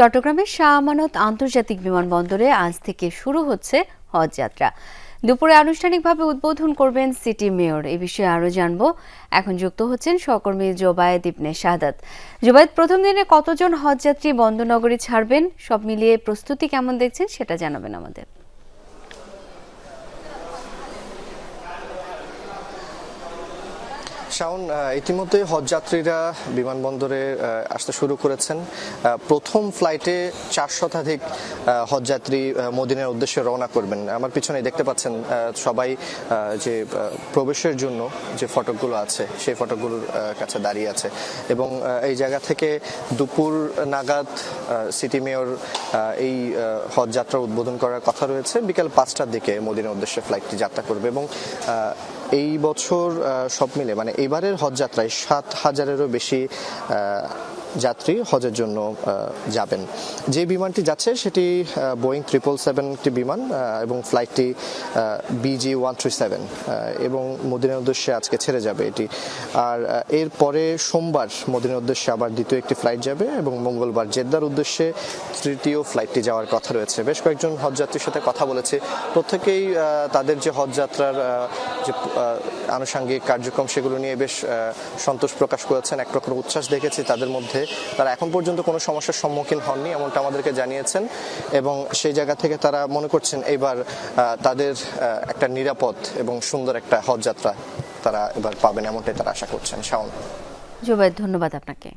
চট্টগ্রামের শাহ আমানত আন্তর্জাতিক বিমানবন্দরে আজ থেকে শুরু হচ্ছে হজ যাত্রা। দুপুরে আনুষ্ঠানিকভাবে উদ্বোধন করবেন সিটি মেয়র। এ বিষয়ে আরও জানব। এখন যুক্ত হচ্ছেন সহকর্মী জোবায়েদ ইবনে শাহাদাত। জোবায়েদ, প্রথম দিনে কতজন হজযাত্রী বন্দরনগরী ছাড়বেন? সব মিলিয়ে প্রস্তুতি কেমন দেখছেন সেটা জানাবেন আমাদের। শাওন ইতিমধ্যে হজযাত্রীরা বিমানবন্দরে আসতে শুরু করেছেন। প্রথম ফ্লাইটে চার শতাধিক হজযাত্রী মদিনার উদ্দেশ্যে রওনা করবেন। আমার পিছনে দেখতে পাচ্ছেন সবাই যে প্রবেশের জন্য যে ফটকগুলো আছে, সেই ফটকগুলোর কাছে দাঁড়িয়ে আছে। এবং এই জায়গা থেকে দুপুর নাগাদ সিটি মেয়র এই হজ যাত্রা উদ্বোধন করার কথা রয়েছে। বিকাল পাঁচটার দিকে মোদিনের উদ্দেশ্যে ফ্লাইটটি যাত্রা করবে এবং এই বছর সব মিলে মানে এবারের হজযাত্রায় সাত হাজারেরও বেশি যাত্রী হজের জন্য যাবেন। যে বিমানটি যাচ্ছে সেটি বোয়িং ট্রিপল সেভেন একটি বিমান এবং ফ্লাইটটি B G one three seven এবং মদিনার উদ্দেশ্যে আজকে ছেড়ে যাবে এটি। আর আহ, এরপরে সোমবার মদিনার উদ্দেশ্যে আবার দ্বিতীয় একটি ফ্লাইট যাবে এবং মঙ্গলবার জেদ্দার উদ্দেশ্যে তৃতীয় ফ্লাইটটি যাওয়ার কথা রয়েছে। বেশ কয়েকজন হজযাত্রীর সাথে কথা বলেছে। প্রত্যেকেই তাদের যে হজযাত্রার যে আনুষাঙ্গিক কার্যক্রম সেগুলো নিয়ে বেশ সন্তোষ প্রকাশ করেছেন। এক প্রকার উচ্ছ্বাস দেখেছি তাদের মধ্যে। তারা এখন পর্যন্ত কোনো সমস্যার সম্মুখীন হননি, এমনটা আমাদেরকে জানিয়েছেন। এবং সেই জায়গা থেকে তারা মনে করছেন এবার তাদের একটা নিরাপদ এবং সুন্দর একটা হজযাত্রা তারা এবার পাবেন, এমনটাই তারা আশা করছেন। শাওন। জুবাই ধন্যবাদ আপনাকে।